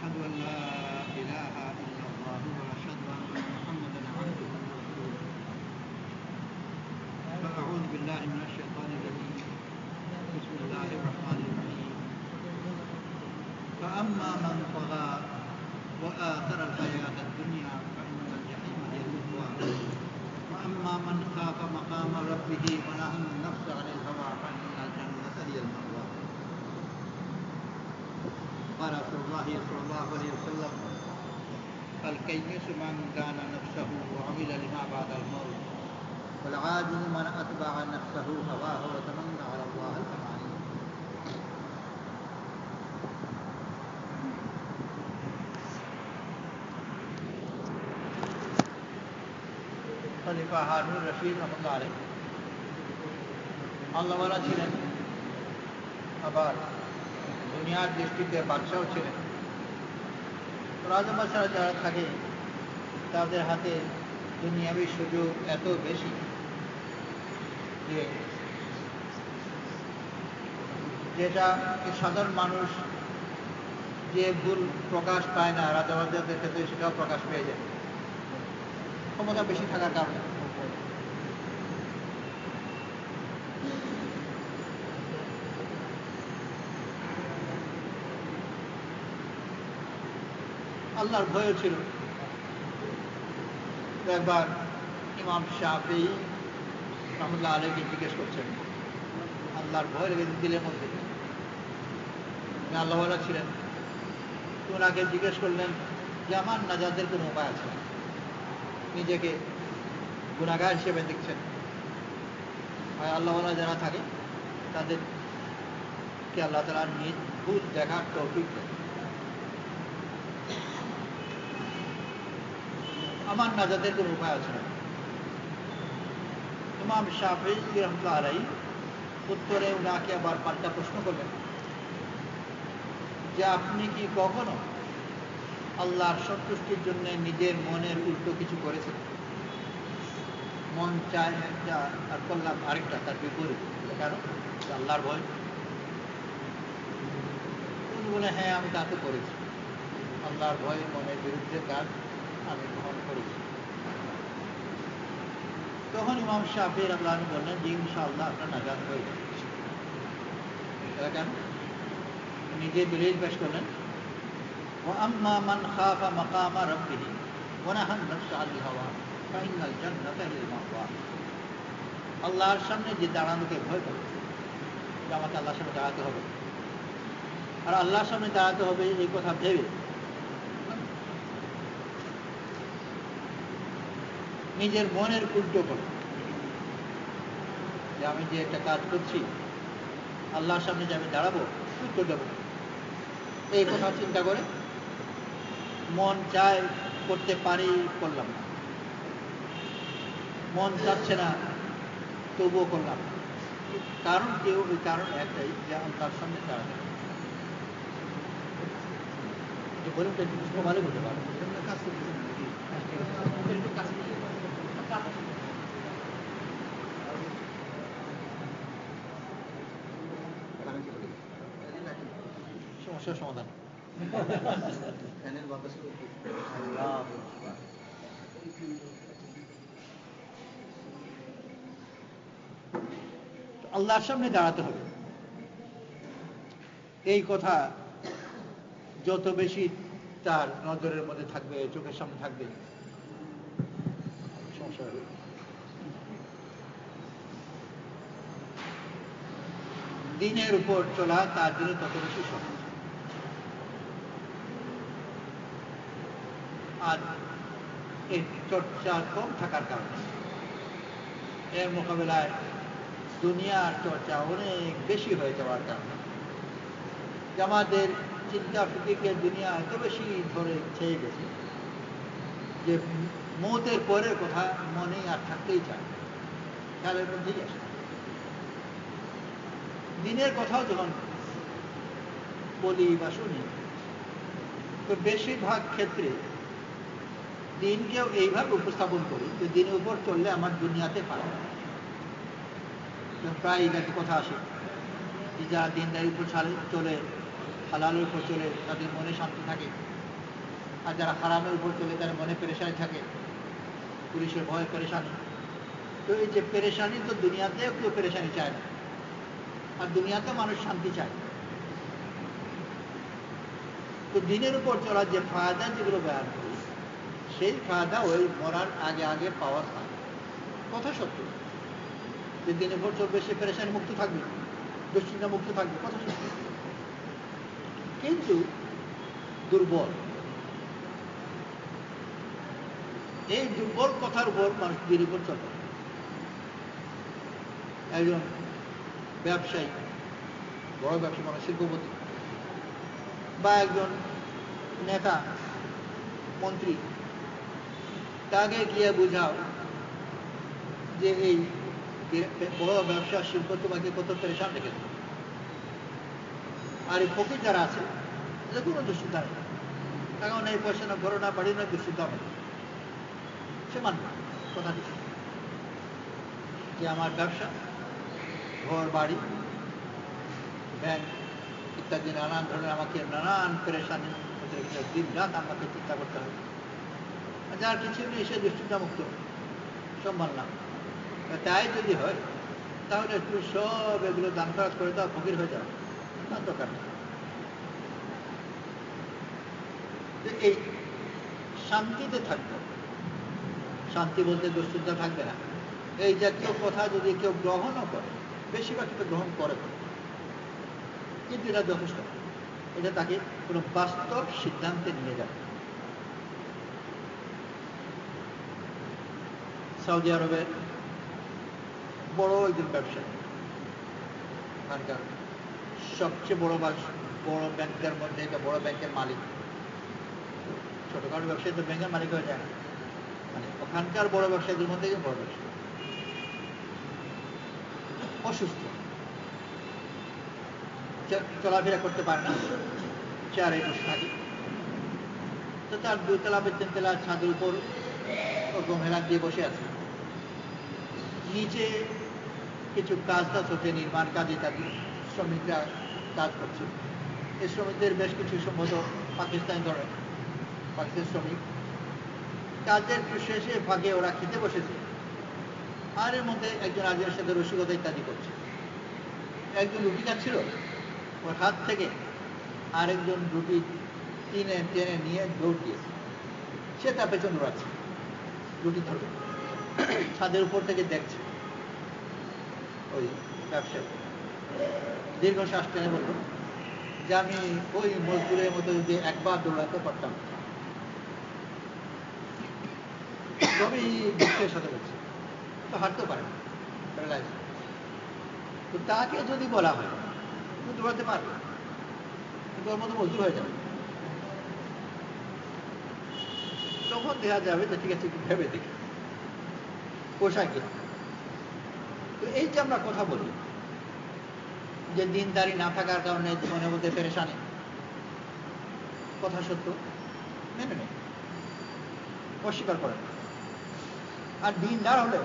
وأشهد أن لا إله إلا الله وأشهد أن محمدا عبده ورسوله. فأعوذ بالله من الشيطان الرجيم. بسم الله الرحمن الرحيم. فأما من طغى وآثر الحياة الدنيا فإن الجحيم هي المأوى وأما من خاف مقام ربه رسول الله صلى الله عليه وسلم الكيس من كان نفسه وعمل لما بعد الموت والعاجز من أتبع نفسه هواه وتمنى على الله الأماني খলিফা হারুন রশিদ রহমতুল্লাহ আলী আল্লাহওয়ালা ছিলেন আবার দুনিয়ার দৃষ্টিতে বাদশাও ছিলেন রাজাবাসারা যারা থাকে, তাদের হাতে দুনিয়াবি সুযোগ এত বেশি যে যেটা সাধারণ মানুষ যে ভুল প্রকাশ পায় না রাজাবাজাদের ক্ষেত্রে, সেটাও প্রকাশ পেয়ে যায়। ক্ষমতা বেশি থাকার কারণে। আল্লাহর ভয়ও ছিল। একবার ইমাম শাহি রহমুল্লাহ আলীকে জিজ্ঞেস করছেন, আল্লাহর ভয় লেগেছে দিলের মধ্যে? আল্লাহওয়ালা ছিলেন। ওনাকে জিজ্ঞেস করলেন, যে আমার নাজাদের কোনো উপায় আছে? নিজেকে গুণাগার হিসেবে দেখছেন। হয় আল্লাহওয়ালা যারা থাকে, তাদেরকে আল্লাহ তালা নিজ ভূত দেখার তৌফিক দেয় আমার নাজাদের কোনো উপায় আছে না ইমাম শাহি উত্তরে ওনাকে আবার পাল্টা প্রশ্ন করলেন যে আপনি কি কখনো আল্লাহর সন্তুষ্টির জন্য নিজের মনের উল্টো কিছু করেছেন মন চায় একটা আর করলাম আরেকটা তার বিপরীত কেন আল্লাহর ভয় বলে হ্যাঁ আমি তা তো করেছি আল্লাহর ভয় মনের বিরুদ্ধে কাজ আমি গ্রহণ করেছি তখন ইমাম শাহির আল্লাহ বললেন যে ইনশাআল্লাহ আপনার নাজাদ হয়ে যাবে এটা কেন নিজে দলিল পেশ করলেন وأما من خاف مقام ربه ونهى النفس عن الهوى فإن الجنة هي المأوى আল্লাহর সামনে যে দাঁড়ানোকে ভয় করে যে আমাকে আল্লাহর সামনে দাঁড়াতে হবে আর আল্লাহর সামনে দাঁড়াতে হবে এই কথা ভেবে নিজের মনের উল্টো করে। যে আমি যে একটা কাজ করছি আল্লাহর সামনে যে আমি দাঁড়াবো উত্তর দেবো এই কথা চিন্তা করে মন চায় করতে পারি করলাম না। মন চাচ্ছে না তবুও করলাম কারণ কেউ ওই কারণ একটাই যে তার সামনে দাঁড়াতে বলুন তো একটু ভালো বলতে পারব কাজ সমস্যার সমাধান। আল্লাহর সামনে দাঁড়াতে হবে। এই কথা যত বেশি তার নজরের মধ্যে থাকবে, চোখের সামনে থাকবে দিনের উপর চলা তার জন্য তত বেশি সহজ। আর এর চর্চা কম থাকার কারণে। এর মোকাবেলায় দুনিয়ার চর্চা অনেক বেশি হয়ে যাওয়ার কারণে। আমাদের চিন্তা ফিকিরকে দুনিয়া এত বেশি ধরে ছেয়ে গেছে যে মতের পরের কথা মনে আর থাকতেই চায় খেয়ালের মধ্যেই আসে। দিনের কথাও যখন বলি বা শুনি, তো বেশিরভাগ ক্ষেত্রে দিনকেও এইভাবে উপস্থাপন করি যে দিনের উপর চললে আমার দুনিয়াতে পারে প্রায় নাকি কথা আসে। যারা দিনদারির উপর চলে হালালের উপর চলে, তাদের মনে শান্তি থাকে। আর যারা হারামের উপর চলে তারা মনে পেরেশানি থাকে। পুলিশের ভয় পেরেশানি। তো এই যে পেরেশানি তো দুনিয়াতেও কেউ পেরেশানি চায় না। আর দুনিয়াতে মানুষ শান্তি চায়। তো দিনের উপর চলার যে ফায়দা যেগুলো বেয়ার করি সেই ফায়দা ওই মরার আগে আগে পাওয়া যায় কথা সত্য। যে দিনের উপর চলবে সে পেরেশানি মুক্ত থাকবে, দুশ্চিন্তা মুক্ত থাকবে, কথা সত্য। কিন্তু দুর্বল। এই দুর্বল কথার উপর মানুষ দিনের উপর চলবে একজন ব্যবসায়ী, বড় ব্যবসা মানে শিল্পপতি, বা একজন নেতা, মন্ত্রী তাকে গিয়ে বুঝাও যে এই বড় ব্যবসা শিল্প তোমাকে কত পরেশান রেখেছে আর এই ফকির যারা আছে, এদের কোনো দুশ্চিন্তা নেই। টাকা নেই, পয়সা না ঘর না বাড়ি না দুশ্চিন্তা নেই সে মানবে কথা দিচ্ছে। যে আমার ব্যবসা, ঘর, বাড়ি, ব্যাংক ইত্যাদি নানান ধরনের আমাকে নানান পেরেশানি দিন রাত আমাকে চিন্তা করতে হবে। যার কিছু নেই, সে দুশ্চিন্তা মুক্ত সব মানলাম তাই যদি হয়, তাহলে একটু সব এগুলো দান খরচ করে দাও, ফকির হয়ে যাও। তার দরকার এই শান্তিতে থাকবে। শান্তি বলতে দুশ্চিন্তা থাকবে না। এই জাতীয় কথা যদি কেউ গ্রহণও করে, বেশিরভাগ তো গ্রহণ করে কিন্তু এটা যথেষ্ট। এটা তাকে কোনো বাস্তব সিদ্ধান্তে নিয়ে যাবে। সৌদি আরবের বড় একজন ব্যবসায়ী। ওখানকার সবচেয়ে বড় বড় ব্যাংকের মধ্যে একটা বড় ব্যাংকের মালিক। ছোটখাটো ব্যবসায়ী তো ব্যাংকের মালিক হয়ে যায় না। মানে ওখানকার বড় ব্যবসায়ীদের মধ্যে বড় ব্যবসায়ী। অসুস্থ। চলাফেরা করতে পারে না। চেয়ারে বসে থাকে। তো তার দুতলা তিনতলা ছাদের উপর ওরকম হেলান দিয়ে বসে আছে নিচে কিছু কাজ টাজ হচ্ছে নির্মাণ কাজ ইত্যাদি শ্রমিকরা কাজ করছে শ্রমিকদের বেশ কিছু সম্ভবত পাকিস্তানি ধরনের পাকিস্তান শ্রমিক কাজের শেষে ফাঁকে ওরা খেতে বসেছে আর এর মধ্যে একজন আজের সাথে রসিকতা ইত্যাদি করছে একজন রুটি খাচ্ছিল ওর হাত থেকে আরেকজন রুটি টেনে টেনে নিয়ে দৌড় দিয়েছে সে তার পেছন দৌড়াচ্ছে রুটি ধরবে ছাদের উপর থেকে দেখছে। ওই ব্যবসায়ী। দীর্ঘশ্বাস টেনে বলল, যে আমি ওই মজদুরের মতো যদি একবার দৌড়াতে পারতাম। তবেই দুঃখের সাথে তো হাঁটতে পারে তো তাকে যদি বলা হয় তুমি দৌড়াতে পারবে, কিন্তু ওর মতো মজদুর হয়ে যাবে তখন দেখা যাবে যে ঠিক আছে, একটু ভেবে দেখি। পোশাক তো এই যে আমরা কথা বলি, যে দিনদারি না থাকার কারণে জীবনের মধ্যে পেরেশানি, কথা সত্য? মেনে নেই অস্বীকার করে আর দিনদার হলে,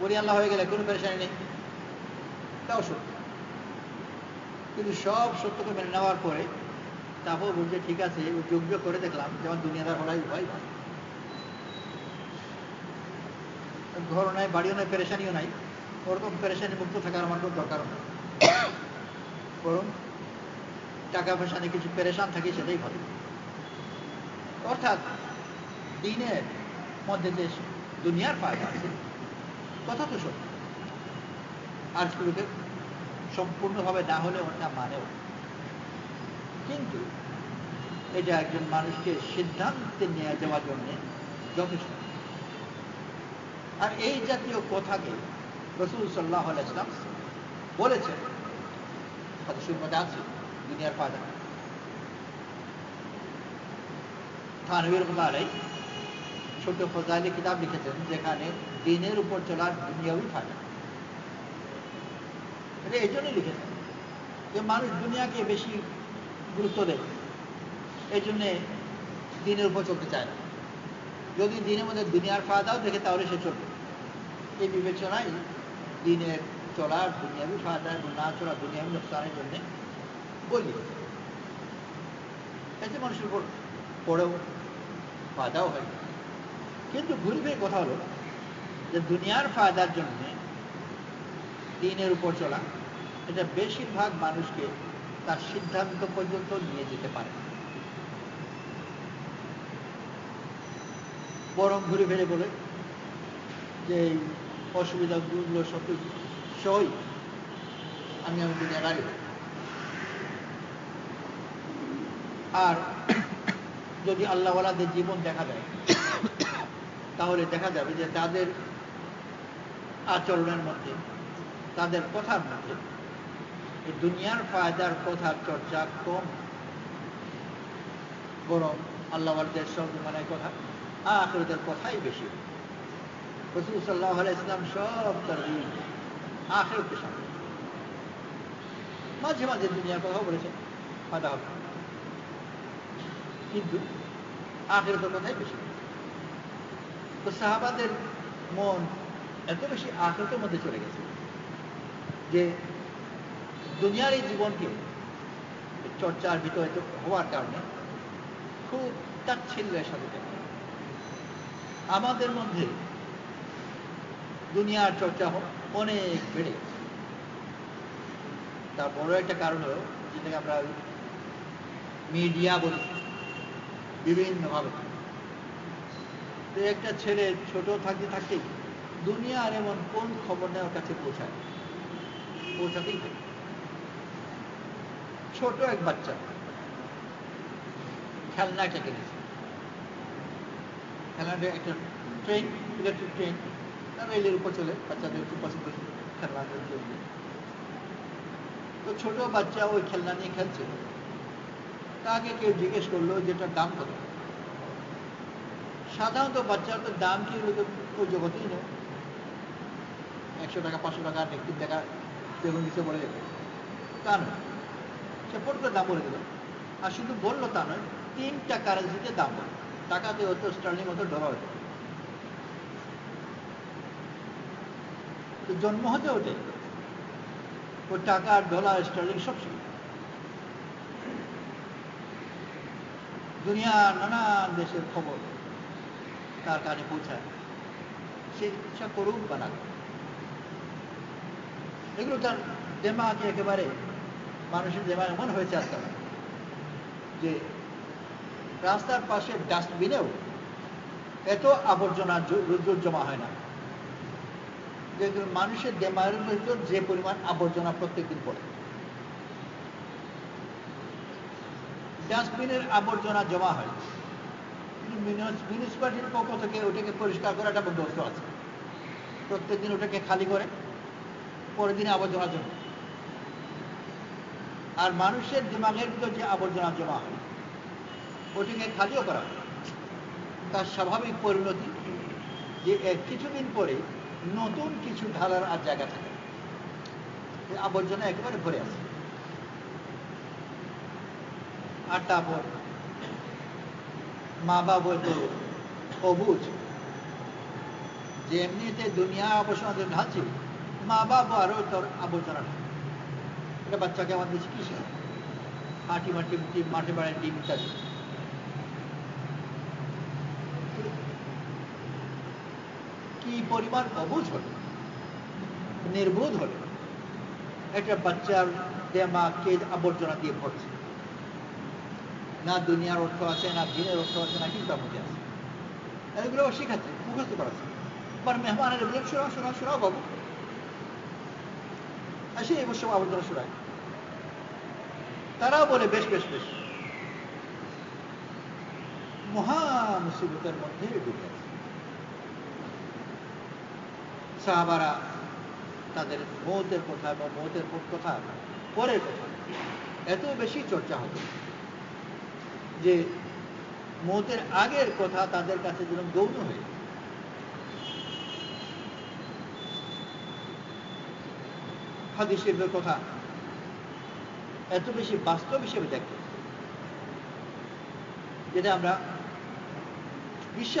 বলি আল্লাহ হয়ে গেলে কোনো পেরেশানি নেই। তাও সত্য। কিন্তু সব সত্যকে মেনে নেওয়ার পরে তারপর বলছে, ঠিক আছে, যোগ্য করে দেখলাম, যেমন দুনিয়াদার হলাই ভয় ঘর নাই বাড়িও নাই, পেরেশানিও নাই। ওরকম পেরেশানি মুক্ত থাকার আমার কোনো দরকারও নেই। বরং টাকা পয়সা নিয়ে কিছু পেরেশান থাকি সেটাই ভালো। অর্থাৎ দিনের মধ্যে যে দুনিয়ার ফায়দা আছে, কথা তো সত্য। আর সেগুলোকে সম্পূর্ণভাবে না হলে ওটা মানেও কিন্তু এটা একজন মানুষকে সিদ্ধান্তে নিয়ে যাওয়ার জন্য যথেষ্ট। আর এই জাতীয় কথাকে রসুল সাল্লাহ ইসলাম বলেছেন আছে, দুনিয়ার ছোট কিতাব লিখেছেন, যেখানে দিনের উপর চলার দুনিয়াও ফায়দা এই জন্যই লিখেছেন যে মানুষ দুনিয়াকে বেশি গুরুত্ব দেয় এই জন্যে দিনের উপর চলতে চায় না। যদি দিনের মধ্যে দুনিয়ার ফায়দাও দেখে তাহলে সে চলবে। এই বিবেচনায় দিনের চলার দুনিয়াবি ফায়দা না চলা, দুনিয়াবি নোকসানের জন্য বলি এতে মানুষের উপর পড়েও ফায়দাও হয়। কিন্তু ঘুরে ফিরে কথা হলো যে দুনিয়ার ফায়দার জন্যে দিনের উপর চলা, এটা বেশিরভাগ মানুষকে তার সিদ্ধান্ত পর্যন্ত নিয়ে যেতে পারে। বরং ঘুরে ফিরে বলে যে, এই অসুবিধাগুলো সব সই, আমি আমি দুনিয়া গাড়ি আর যদি আল্লাহওয়ালাদের জীবন দেখা যায় তাহলে দেখা যাবে যে তাদের আচরণের মধ্যে, তাদের কথার মধ্যে দুনিয়ার ফায়দার কথার চর্চা কম। বরং আল্লাহওয়ালাদের সর্বমানের কথা, আখরতের কথাই বেশি। সাল্লাহ ইসলাম সব তার আখেরতে সামনে। মাঝে মাঝে দুনিয়ার কথা বলেছেন, ফায়দা হবে কিন্তু আখেরতের কথাই বেশি। তো সাহাবাদের মন এত বেশি আখেরতের মধ্যে চলে গেছে যে দুনিয়ার এই জীবনকে চর্চার ভিতরে হওয়ার কারণে খুব তাচ্ছিল্যের সাথে আমাদের মধ্যে দুনিয়ার চর্চা অনেক বেড়ে তার বড় একটা কারণ হলো যেটাকে আমরা মিডিয়া বলি, বিভিন্নভাবে। তো একটা ছেলে ছোট থাকতে থাকতেই দুনিয়ার এমন কোন খবর নেওয়ার কাছে পৌঁছায়? পৌঁছাতেই থাকে ছোট এক বাচ্চা। খেলনা একটা কিনেছে। খেলনাটা একটা ট্রেন ইলেকট্রিক ট্রেন। রেলের উপর চলে, বাচ্চাদের খুব পছন্দ জন্য। তো ছোট বাচ্চা ওই খেলনা নিয়ে খেলছে। তাকে কেউ জিজ্ঞেস করল যে যেটার দাম কত? সাধারণত বাচ্চার তো দাম কি হলো ওই জগতেই নেই। একশো টাকা, পাঁচশো টাকা একটি টাকা যেমন কিছু বলে তা নয় সে ফোট করে দাম বলে দিল আর শুধু বলল তা নয়, তিনটা কারেন্সিতে দাম বলে। টাকাতে হতো স্টার্লিং হতো ডলার হতো জন্ম হতে হতে ও টাকা ডলার স্টার্লিং সব ছিল। দুনিয়ার নানান দেশের খবর তার কানে পৌঁছায়। সে ইচ্ছা করুক বা না এগুলো তার দেমাকে একেবারে মানুষের দেমা এমন হয়েছে আজকাল, যে রাস্তার পাশে ডাস্টবিনেও এত আবর্জনা রোজ জমা হয় না। যে মানুষের দেমার ভিতর যে পরিমাণ আবর্জনা প্রত্যেকদিন পড়ে। ডাস্টবিনের আবর্জনা জমা হয়। কিন্তু মিউনিসিপালিটির পক্ষ থেকে ওটাকে পরিষ্কার করার একটা বন্দোবস্ত আছে। প্রত্যেকদিন ওটাকে খালি করে, পরের দিনে আবর্জনা জমা। আর মানুষের দিমাগের ভিতর যে আবর্জনা জমা হয় ওটাকে খালিও করা তার স্বাভাবিক পরিণতি যে কিছুদিন পরে নতুন কিছু ঢালার আর জায়গা থাকে আবর্জনা একেবারে ভরে আছে। আর তারপর মা বাবা তো অবুঝ, যে এমনিতে দুনিয়া আবর্জনা ঢালছে মা বাবা আরও তোর আবর্জনা ঢালে। এটা বাচ্চাকে আমার দিচ্ছে কি শেখায়? মাটি মাটি মাঠে বাড়ায়, ডিম ইত্যাদি। কি পরিমাণ অবুঝ হলে? নির্বোধ হলে। একটা বাচ্চার দেমাকে আবর্জনা দিয়ে পড়ছে না দুনিয়ার অর্থ আছে, না দিনের অর্থ আছে, না কিন্তু মধ্যে আছে। এগুলো শেখাচ্ছে, মুখস্থ করাচ্ছে। আবার মেহমানের বলে শোনাও শোনাও শোনাও বাবু আর সে এবছর আবর্জনা শোনায় তারাও বলে, বেশ বেশ বেশ। মহা মুসিবতের মধ্যে ডুবে আছে সাহাবারা তাদের মৌতের কথা বা মৌতের কথা পরের কথা এত বেশি চর্চা হতো যে মৌতের আগের কথা তাদের কাছে যেরকম গৌণ হয়ে হাদিস শরীফের কথা এত বেশি বাস্তব হিসেবে দেখে। যেটা আমরা